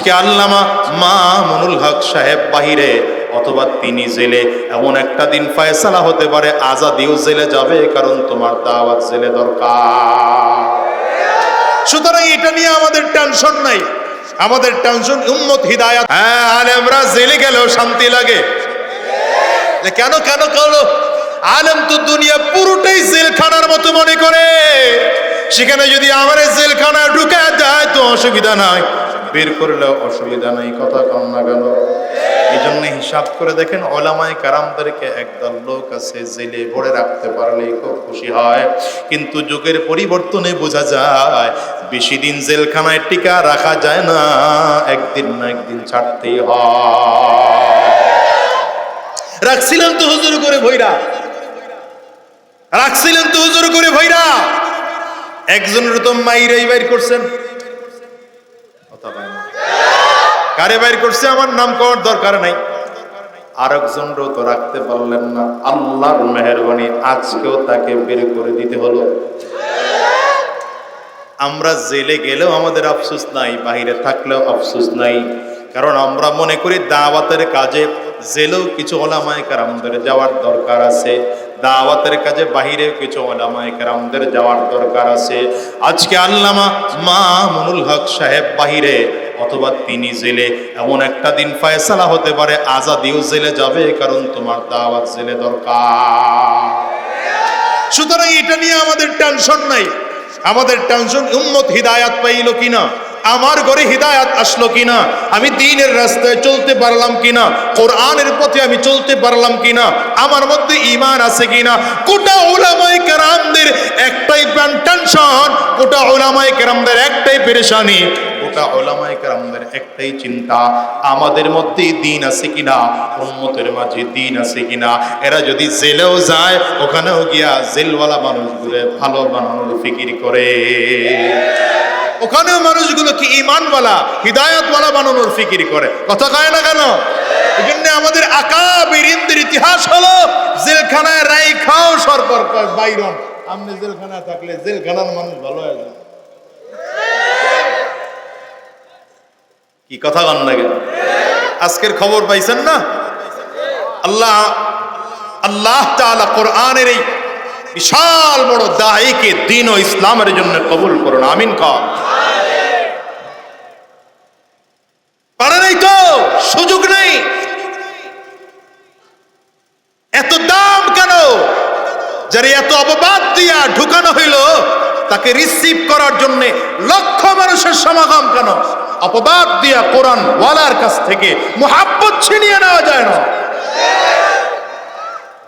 আজকে আল্লামা মা মনুল হক সাহেব বাহিরে, অথবা তিনি জেলে, এমন একটা দিন ফয়সালা হতে পারে, আজাদিও জেলে যাবে, কারণ তোমার দাওয়াত জেলে দরকার। সুতরাং এটা নিয়ে আমাদের টেনশন নাই। আমাদের টেনশন উম্মত হিদায়াত। হ্যাঁ আলেমরা জেলে গেলেও শান্তি লাগে। কেন কেন কেন? আলেম তো দুনিয়া পুরোটাই জেলখানার মতো মনে করে। সেখানে যদি আমার জেলখানা ঢুকে দেয়, তো অসুবিধা নাই। বের করলে অসুবিধা নাই, কথা কম না কেন? এই জন্য হিসাব করে দেখেন ওলামায় কারামদেরকে একদল লোক আছে, জেলে ভরে রাখতে পারলে খুব খুশি হয়। কিন্তু যুগের পরিবর্তনে বোঝা যায়, বেশি দিন জেলখানায় টিকা রাখা যায় না, একদিন না একদিন ছাড়তেই হয়। রাখছিলেন তো হুজুর করে ভৈরা? রাখছিলেন তো হুজুর করে ভৈরা? একজনের তো মাইরাই বাইর করছেন কথা বলে না। কারে বাইর করছে, আমার নাম করার দরকার নাই। আরেকজনও তো রাখতে পারলেন না। আল্লাহর মেহরবানি আজকেও তাকে বের করে দিতে হলো। আমরা জেলে গেলেও আমাদের আফসোস নাই, বাহিরে থাকলেও আফসোস নাই। কারণ আমরা মনে করি দাওয়াতের কাজে জেলেও কিছু ওলামায় কারামদের যাওয়ার দরকার আছে। দাওয়াতের কাজে বাহিরে কিছু ওলামায় কারামদের যাওয়ার দরকার আছে। আজকে আল্লামা মা মনুল হক সাহেব বাহিরে অথবা তিনি জেলে, এমন একটা দিন ফয়সালা হতে পারে, আজাদিও জেলে যাবে, কারণ তোমার দাওয়াত জেলে দরকার। সুতরাং এটা নিয়ে আমাদের টেনশন নাই। আমাদের টেনশন উম্মত হিদায়াত পাইল কিনা? আমার ঘরে হিদায়াত আসলো কিনা? আমি দিনের রাস্তায় চলতে পারলাম কিনা? কোরআনের পথে আমি চলতে পারলাম কিনা? আমার মধ্যে ইমান আছে কিনা? গোটা ওলামাই কেরামদের একটাই টেনশন গোটা ওলামাই কেরামদের একটাই পেরেশানি। গোটা ওলামাই কেরামদের একটাই চিন্তা, আমাদের মধ্যে দিন আছে কিনা? উম্মতের মাঝে দিন আছে কিনা? এরা যদি জেলেও যায়, ওখানেও গিয়া জেলওয়ালা মানুষগুলো ভালো বানানোর ফিকির করে। ওখানেও মানুষগুলো কি ইমানওয়ালা হিদায়তওয়ালা বানানোর ফিকির করে? কথা কয় না কেন? এই জন্য আমাদের আকাবিরিনদের ইতিহাস হলো, জেলখানায় রাই খাও সরকার বাইরন। আপনি জেলখানায় থাকলে জেলখানার মানুষ ভালো হয়ে যায়। কি কথা কন না কেন আজকের খবর পাইছেন না? আল্লাহ আল্লাহ তাআলা কোরআনের এই বিশাল বড় দায়ীকে দিন ও ইসলামের জন্য কবুল করুন, আমিন কর। পারে নাই তো, সুযোগ নেই। এত দাম কেন? যারা এত অপবাদ দিয়া ঢুকানো হইল, তাকে রিসিভ করার জন্য লক্ষ সমাগম কেন? অপবাদ দিয়া কোরআন ওয়ালার কাছ থেকে মোহাব্বত ছিনিয়ে নেওয়া যায় না।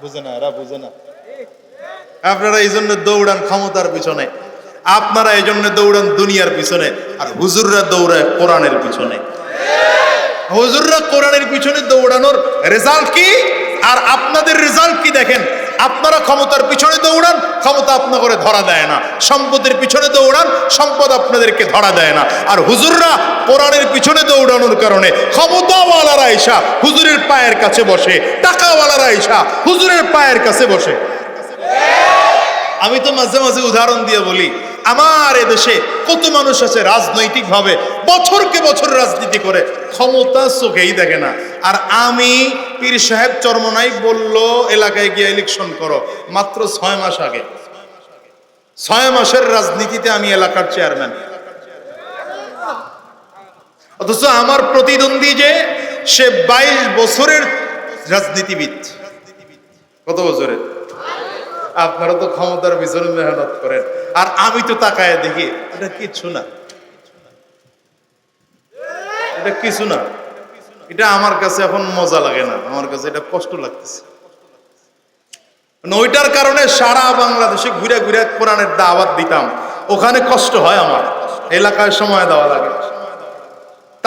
বুঝে না, এরা বুঝে না। আপনারা এই জন্য দৌড়ান ক্ষমতার পিছনে। আপনারা এই জন্য দৌড়ান দুনিয়ার পিছনে। আর হুজুররা দৌড়ায় কোরআনের পিছনে। হুজুররা কোরআনের পিছনে দৌড়ানোর রেজাল্ট কি? আর আপনাদের রেজাল্ট কি দেখেন? আপনারা ক্ষমতার পিছনে দৌড়ান, ক্ষমতা আপনাকে ধরা দেয় না। সম্পদের পিছনে দৌড়ান, সম্পদ আপনাদেরকে ধরা দেয় না। আর হুজুররা কোরআনের পিছনে দৌড়ানোর কারণে ক্ষমতাওয়ালারা এসা হুজুরের পায়ের কাছে বসে, টাকাওয়ালারা এসা হুজুরের পায়ের কাছে বসে। আমি তো মাঝে মাঝে উদাহরণ দিয়ে বলি আমার এদেশে কত মানুষ আছে রাজনৈতিক ভাবে বছরকে বছর রাজনীতি করে? ক্ষমতা চোখেই দেখে না। আর আমি পীর সাহেব চরমনাই বলল, এলাকায় গিয়ে ইলেকশন করো। মাত্র ছয় মাস আগে। ছয় মাসের রাজনীতিতে আমি এলাকার চেয়ারম্যান অথচ আমার প্রতিদ্বন্দ্বী যে, সে বাইশ বছরের রাজনীতিবিদ। কত বছরের? আপনারা তো ক্ষমতার পিছনে মেহনত করেন। আর আমি তো তাকায় দেখি, এটা কিছু না। এটা কিছু না। এটা আমার কাছে এখন মজা লাগে না। আমার কাছে এটা কষ্ট লাগতেছে। মানে ওইটার কারণে সারা বাংলাদেশে ঘুরে ঘুরে কোরআনের দাওয়াত দিতাম। ওখানে কষ্ট হয় আমার। এলাকায় সময় দেওয়া লাগে।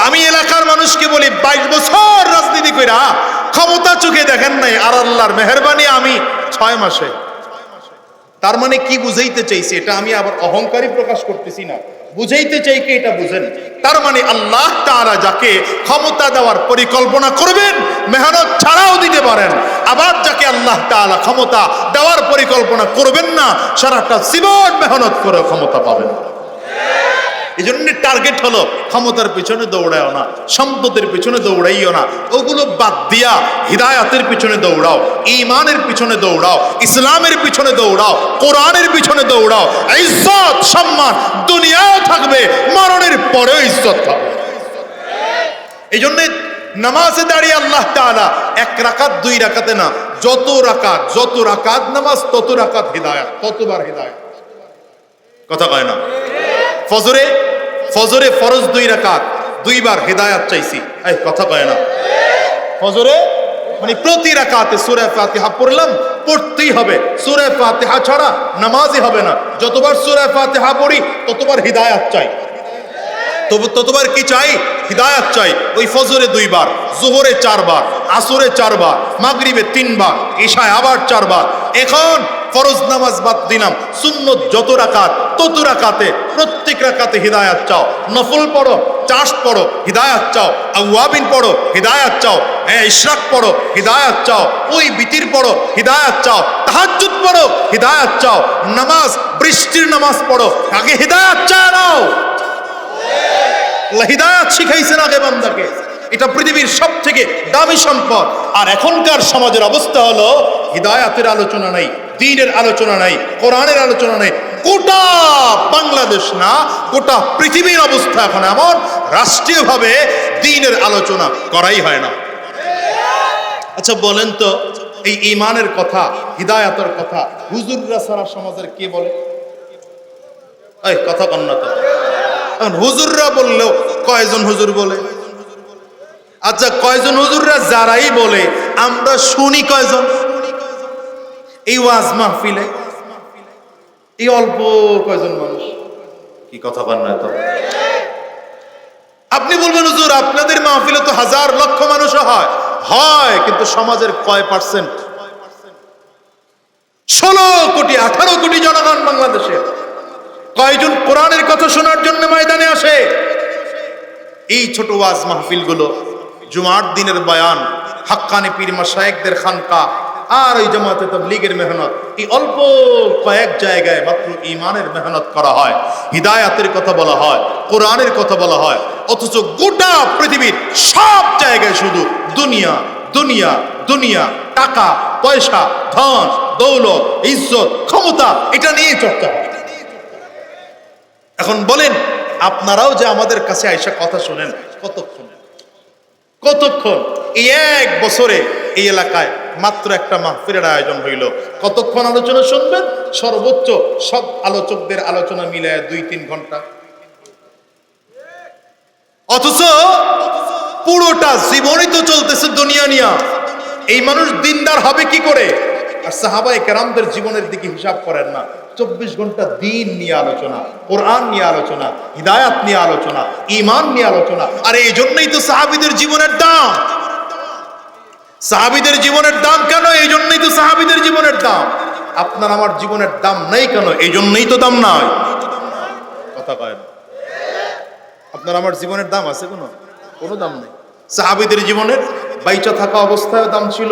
আমি এলাকার মানুষকে বলি, বাইশ বছর রাজনীতি কইরা ক্ষমতা চোখে দেখেন নাই। আর আল্লাহর মেহরবানি আমি ছয় মাসে তার মানে কি বুঝাইতে চাইছি? এটা আমি আবার অহংকারী প্রকাশ করতেছি না। বুঝাইতে চাই কি এটা বুঝেন? তার মানে আল্লাহ তারা যাকে ক্ষমতা দেওয়ার পরিকল্পনা করবেন, মেহনত ছাড়াও দিতে পারেন। আবার যাকে আল্লাহ তাআলা ক্ষমতা দেওয়ার পরিকল্পনা করবেন না, সারাটা জীবন মেহনত করে ক্ষমতা পাবেন। এই জন্য টার্গেট হলো ক্ষমতার পিছনে দৌড়াও না, সম্পদের পিছনে দৌড়াইও না। ওগুলো বাদ দিয়া হিদায়াতের পিছনে দৌড়াও ইমানের পিছনে দৌড়াও, ইসলামের পিছনে দৌড়াও, কোরআনের পিছনে দৌড়াও। ইজ্জত, সম্মান দুনিয়াও থাকবে, মরণের পরেও ইজ্জত থাকবে। এই জন্য নামাজে দাঁড়িয়ে আল্লাহ তাআলা এক রাকাত, দুই রাকাতে না, যত রাকাত যত রাকাত নামাজ, তত রাকাত হিদায়াত, ততবার হিদায়াত। কথা কয় না? ফজরে ফজরে ফরজ দুই রাকাত, দুইবার হেদায়াত চাইছি। এই কথা কয় না। ফজরে মানে প্রতি রাকাতে সূরা ফাতিহা পড়লাম, পড়তেই হবে। সূরা ফাতিহা ছাড়া নামাজই হবে না। যতবার সূরা ফাতিহা পড়ি, ততবার হিদায়াত চাই। তবু ততবার কি চাই? হিদায়াত চাই। ওই ফজরে দুইবার, জোহরে চারবার, আসরে চারবার, মাগরিবে তিনবার, ঈশায় আবার চারবার। এখন ফরজ নামাজ বাদ দিলাম। সুন্নত যত রাকাত, তত রাকাতে প্রত্যেক রাকাতে হিদায়াত চাও। নফল পড়ো, চাষ পড়ো, হিদায়াত চাও। আউয়াবিন পড়ো, হিদায়াত চাও। হ্যাঁ ইশরাক পড়ো, হিদায়াত চাও। ওই বিতির পড়ো, হিদায়াত চাও। তাহাজ্জুদ পড়ো, হিদায়াত চাও। নামাজ, বৃষ্টির নামাজ পড়ো। আগে হিদায়াত চাও নাও। হিদায়াত শিখাইছেন আগে বান্দাকে। এটা পৃথিবীর সব থেকে দামি সম্পদ। আর এখনকার সমাজের অবস্থা হলো, হিদায়াতের আলোচনা নাই, দিনের আলোচনা নাই, কোরআনের আলোচনা নাই গোটা বাংলাদেশ না, গোটা পৃথিবীর অবস্থা এখন এমন, রাষ্ট্রীয়ভাবে দিনের আলোচনা করাই হয় না। আচ্ছা বলেন তো, এই ইমানের কথা, হিদায়াতের কথা, হুজুররা সারা সমাজের কে বলে? এই, কথা কন্যা তো। এখন হুজুররা বললেও কয়জন হুজুর বলে? আচ্ছা কয়জন হুজুররা যারাই বলে, আমরা শুনি কয়জন? এই ওয়াজ মাহফিলে এই অল্প কয়জন মানুষ? কি কথা বল না তো আপনি বলবেন হুজুর আপনাদের মাহফিলে তো হাজার লক্ষ মানুষও হয়। হয় কিন্তু সমাজের কয় পার্সেন্ট? ষোলো কোটি আঠারো কোটি জনগণ বাংলাদেশের কয়জন কোরআনের কথা শোনার জন্য ময়দানে আসে? এই ছোট ওয়াজ মাহফিলগুলো জুমার দিনের বয়ান হাক্কানি পীর মাসায়েকদের খানকা আর ওই জামাতে তাবলীগের মেহনত। এই অল্প কয়েক জায়গায় মাত্র ইমানের মেহনত করা হয়। হিদায়াতের কথা বলা হয়, কোরআনের কথা বলা হয়। অথচ গোটা পৃথিবীর সব জায়গায় শুধু দুনিয়া দুনিয়া দুনিয়া। টাকা, পয়সা, ধন, দৌলত, ইজ্জত, ক্ষমতা, এটা নিয়ে চর্চা এখন বলেন, আপনারাও যে আমাদের কাছে আইসা কথা শোনেন, কতক্ষণ? কতক্ষণ? এই এক বছরে এই এলাকায় মাত্র একটা মাহফিলের আয়োজন হইল। কতক্ষণ আলোচনা শুনবেন? সর্বোচ্চ সব আলোচকদের আলোচনা মিলায় দুই, তিন ঘণ্টা। অথচ পুরোটা জীবনই তো চলতেছে দুনিয়া নিয়া। এই মানুষ দিনদার হবে কি করে? আর সাহাবাই কেরামদের জীবনের দিকে হিসাব করেন না। চব্বিশ ঘণ্টা দিন নিয়ে আলোচনা, কোরআন নিয়ে আলোচনা, হিদায়াত নিয়ে আলোচনা ইমান নিয়ে আলোচনা। আর এই জন্যই তো সাহাবিদের জীবনের দাম। সাহাবিদের জীবনের দাম কেন? এই জন্যই তো সাহাবিদের জীবনের দাম। আপনার আমার জীবনের দাম নেই কেন? এই জন্যই তো দাম নাই। কথা কয় আপনার আমার জীবনের দাম আছে কোনো? কোনো দাম নেই। সাহাবিদের জীবনের বাইচা থাকা অবস্থায় দাম ছিল।